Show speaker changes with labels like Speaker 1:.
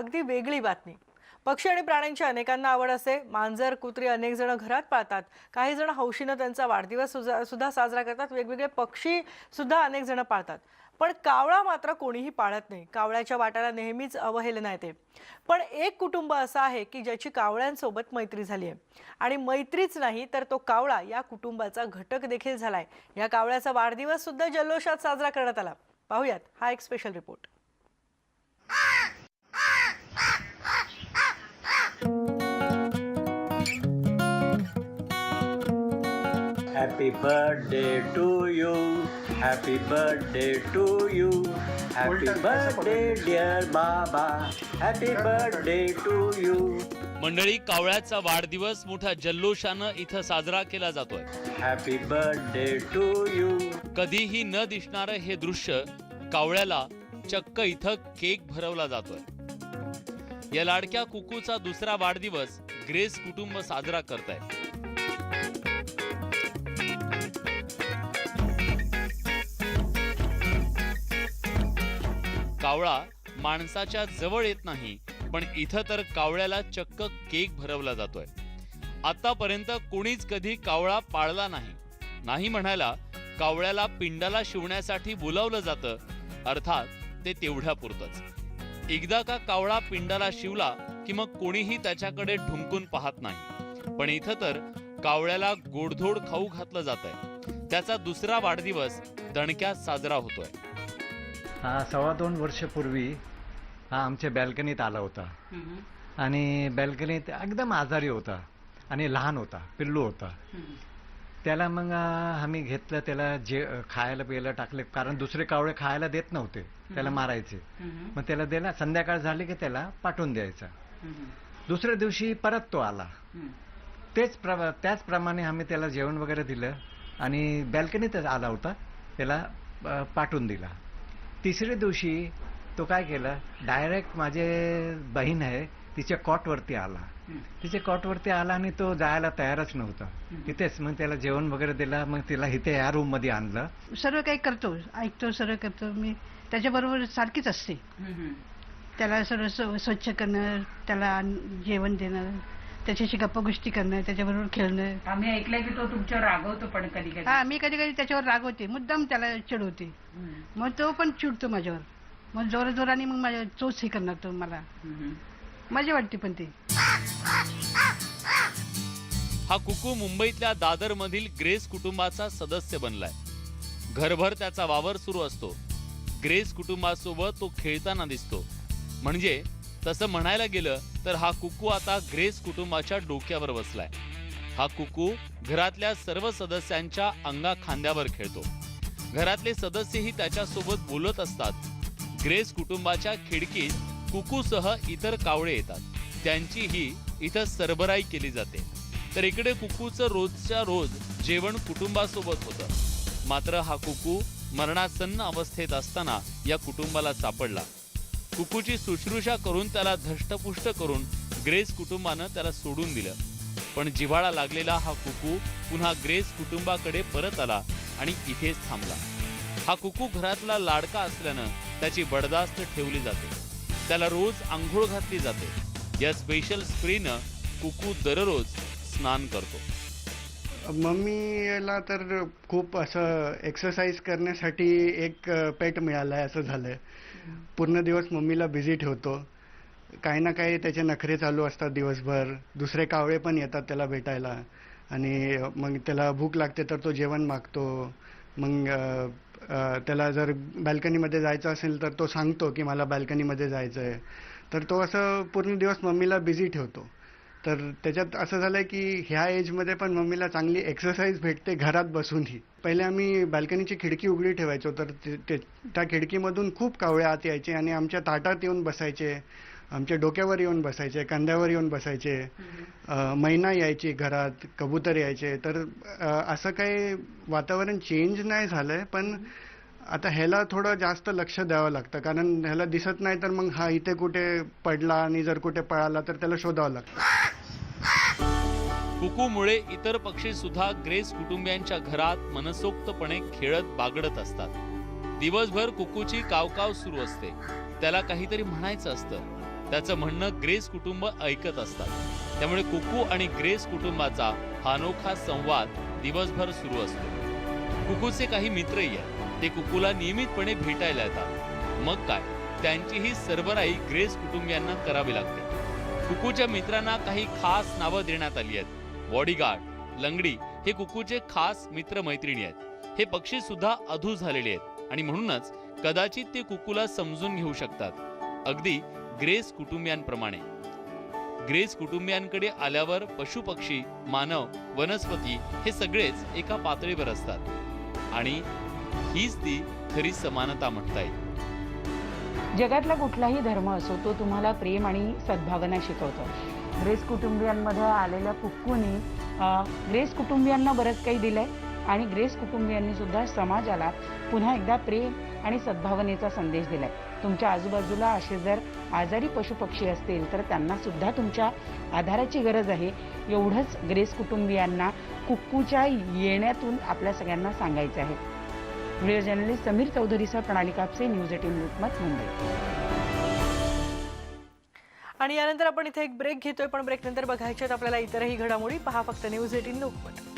Speaker 1: अगदी वेगळी बातमी. पक्षी आणि प्राण्यांची अनेकांना आवड असते. मांजर कुत्री अनेक जण घरात पाळतात. काही जण हौशीनं त्यांचा वाढदिवस सुद्धा साजरा करतात. वेगवेगळे पक्षी सुद्धा अनेक जण पाळतात. पण कावळा मात्र कोणीही पाळत नाही. कावळ्याच्या वाट्याला नेहमीच अवहेलना येते. पण एक कुटुंब असं आहे की ज्याची कावळ्यांसोबत मैत्री झाली आहे. आणि मैत्रीच नाही तर तो कावळा या कुटुंबाचा घटक देखील झालाय. या कावळ्याचा वाढदिवस सुद्धा जल्लोषात साजरा करण्यात आला. पाहूयात हा एक special report
Speaker 2: Happy birthday to you. Happy birthday to you. Happy birthday, dear Baba. Happy birthday to you.
Speaker 3: मंडळी कावळ्याचा वाढदिवस मोठ्या जल्लोषानं इथं साजरा केला जातोय
Speaker 2: happy birthday to you
Speaker 3: कधीही न दिसणार हे दृश्य कावळ्याला चक्क इथं केक भरवला जातोय या लाडक्या कुकूचा दुसरा वाढदिवस ग्रेस कुटुंब साजरा करतायत कावळा माणसाच्या जवळ येत नाही पण इथं तर कावळ्याला चक्क केक भरवला जातोय. आतापर्यंत कोणीच कधी कावळा पाळला नाही. नाही म्हणायला कावळ्याला पिंडाला शिवण्यासाठी बोलावलं जातं अर्थात ते तेवढ्या पुरतच. एकदा का कावळा पिंडाला शिवला की मग कोणीही त्याच्याकडे ढुंकून पाहत नाही. पण इथं तर कावळ्याला गोडधोड खाऊ घातलं जात आहे त्याचा दुसरा वाढदिवस दणक्यात साजरा होतोय.
Speaker 4: हा सव्वा दोन वर्षापूर्वी हा आमच्या बॅल्कनीत आला होता. आणि बॅल्कनीत एकदम आजारी होता आणि लहान होता पिल्लू होता. त्याला मग आम्ही घेतलं त्याला जे खायला प्यायला टाकले कारण दुसरे कावळे खायला देत नव्हते त्याला मारायचे. मग त्याला दिला संध्याकाळ झाली की त्याला पाठवून द्यायचा. दुसऱ्या दिवशी परत तो आला. तेच प्र त्याचप्रमाणे आम्ही त्याला जेवण वगैरे दिलं आणि बॅल्कनीतच आला होता त्याला पाठवून दिला. तिसऱ्या दिवशी तो काय केला? डायरेक्ट माझे बहीण आहे तिच्या कॉटवरती आला. तिच्या कॉटवरती आला आणि तो जायला तयारच नव्हता. तिथेच मग त्याला जेवण वगैरे दिला मग तिला इथे या रूममध्ये आणलं.
Speaker 5: सर्व काही करतो ऐकतो सर्व करतो. मी त्याच्याबरोबर सारखीच असते. त्याला सर्व स्व- स्वच्छ करणं त्याला जेवण देणं त्याच्याशी गप्पागोष्टी करणं त्याच्याबरोबर खेळणं.
Speaker 6: आम्ही ऐकलंय की तो तुमच्यावर रागवतो पण कधी कधी
Speaker 5: हा मी कधी कधी त्याच्यावर रागवते. मुद्दाम त्याला चिडवते. मग तो पण चिडतो माझ्यावर. मग जोरा जोराने मग माझ्या चोच हे करणार तो मला. मजा वाटते पण ते.
Speaker 3: हा कुकू मुंबईतल्या दादर मधील ग्रेस कुटुंबाचा सदस्य बनलाय. घरभर त्याचा वावर सुरू असतो. ग्रेस कुटुंबासोबत तो खेळताना दिसतो. म्हणजे तसं म्हणायला गेलं तर हा कुकू आता ग्रेस कुटुंबाच्या डोक्यावर बसलाय. हा कुकू घरातल्या सर्व सदस्यांच्या अंगा खांद्यावर खेळतो. घरातले सदस्यही त्याच्यासोबत बोलत असतात. ग्रेस कुटुंबाच्या खिडकीत कुकूसह इतर कावळे येतात. त्यांचीही इथं सरबराई केली जाते. तर इकडे कुकूचं रोजच्या रोज जेवण कुटुंबासोबत होतं. मात्र हा कुकू मरणासन्न अवस्थेत असताना या कुटुंबाला सापडला. कुकूची शुश्रूषा करून त्याला धष्टपुष्ट करून ग्रेस कुटुंबानं त्याला सोडून दिलं. पण जिव्हाळा लागलेला हा कुकू पुन्हा ग्रेस कुटुंबाकडे परत आला आणि इथेच थांबला. हा कुकू घरातला लाडका असल्यानं त्याची बडदास्त ठेवली जाते. त्याला रोज आंघोळ घातली जाते. या स्पेशल स्प्रेनं कुकू दररोज स्नान करतो.
Speaker 7: मम्मीला तर खूप असं एक्सरसाइज करण्यासाठी एक पेट मिळालं आहे असं झालंय. पूर्ण दिवस मम्मीला बिझी ठेवतो. काही ना काही त्याचे नखरे चालू असतात दिवसभर. दुसरे कावळे पण येतात त्याला भेटायला. आणि मग त्याला भूक लागते तर तो जेवण मागतो. मग त्याला जर बॅल्कनीमध्ये जायचं असेल तर तो सांगतो की मला बॅल्कनीमध्ये जायचं आहे तर तो असं पूर्ण दिवस मम्मीला बिझी ठेवतो. तर त्याच्यात असं झालंय की ह्या एजमध्ये पण मम्मीला चांगली एक्सरसाइज भेटते घरात बसूनही. पहिले आम्ही बाल्कनीची खिडकी उघडी ठेवायचो तर ते- ते- त्या खिडकीमधून खूप कावळे आत यायचे आणि आमच्या ताटात येऊन बसायचे आमच्या डोक्यावर येऊन बसायचे कांद्यावर येऊन बसायचे मैना यायची घरात कबूतर यायचे. तर असं काही वातावरण चेंज नाही झालंय पण आता ह्याला थोडं जास्त लक्ष द्यावं लागतं. कारण ह्याला दिसत नाही तर मग हा इथे कुठे पडला आणि जर कुठे पळाला तर त्याला शोधावं लागतं.
Speaker 3: कुकूमुळे इतर पक्षी सुद्धा ग्रेस कुटुंबियांच्या घरात मनसोक्तपणे खेळत बागडत असतात. दिवसभर कुकूची कावकाव सुरू असते. त्याला काहीतरी म्हणायचं असतं. त्याचं म्हणणं ग्रेस कुटुंब ऐकत असतात. त्यामुळे कुकू आणि ग्रेस कुटुंबाचा हा अनोखा संवाद दिवसभर सुरू असतो. कुकूचे काही मित्रही आहेत. ते कुकूला नियमितपणे भेटायला येतात. मग काय? त्यांची ही सरबराई ग्रेस कुटुंबियांना करावी लागते. कुकूच्या मित्रांना काही खास नावं देण्यात आली आहेत. बॉडीगार्ड लंगडी हे कुकूचे खास मित्र मैत्रिणी आहेत. हे पक्षी सुद्धा अधू झालेले आहेत आणि म्हणूनच कदाचित ते कुकूला समजून घेऊ शकतात. अगदी ग्रेस कुटुंबियांप्रमाणे. ग्रेस कुटुंबियांकडे आल्यावर पशुपक्षी मानव वनस्पती हे सगळेच एका पातळीवर असतात. आणि हीच ती खरी समानता म्हणता येईल.
Speaker 6: जगातला कुठलाही धर्म असो तो तुम्हाला प्रेम आणि सद्भावना शिकवतो. ग्रेस कुटुंबियांमध्ये आलेल्या कुक्कूनी ग्रेस कुटुंबियांना बरंच काही दिलंय आणि ग्रेस कुटुंबियांनी सुद्धा समाजाला पुन्हा एकदा प्रेम आणि सद्भावनेचा संदेश दिलाय. तुमच्या आजूबाजूला असे जर आजारी पशुपक्षी असतील तर त्यांना सुद्धा तुमच्या आधाराची गरज आहे. एवढंच ग्रेस कुटुंबियांना कुक्कूच्या येण्यातून आपल्या सगळ्यांना सांगायचं आहे. व्हिडिओ जर्नलिस्ट समीर चौधरीसह प्रणाली कापसे न्यूज एटीन लोकमत मुंबई.
Speaker 1: आणि यानंतर आपण इथे एक ब्रेक घेतोय पण ब्रेक नंतर बघायच्यात आपल्याला इतरही घडामोडी. पहा फक्त न्यूज एटीन लोकमत.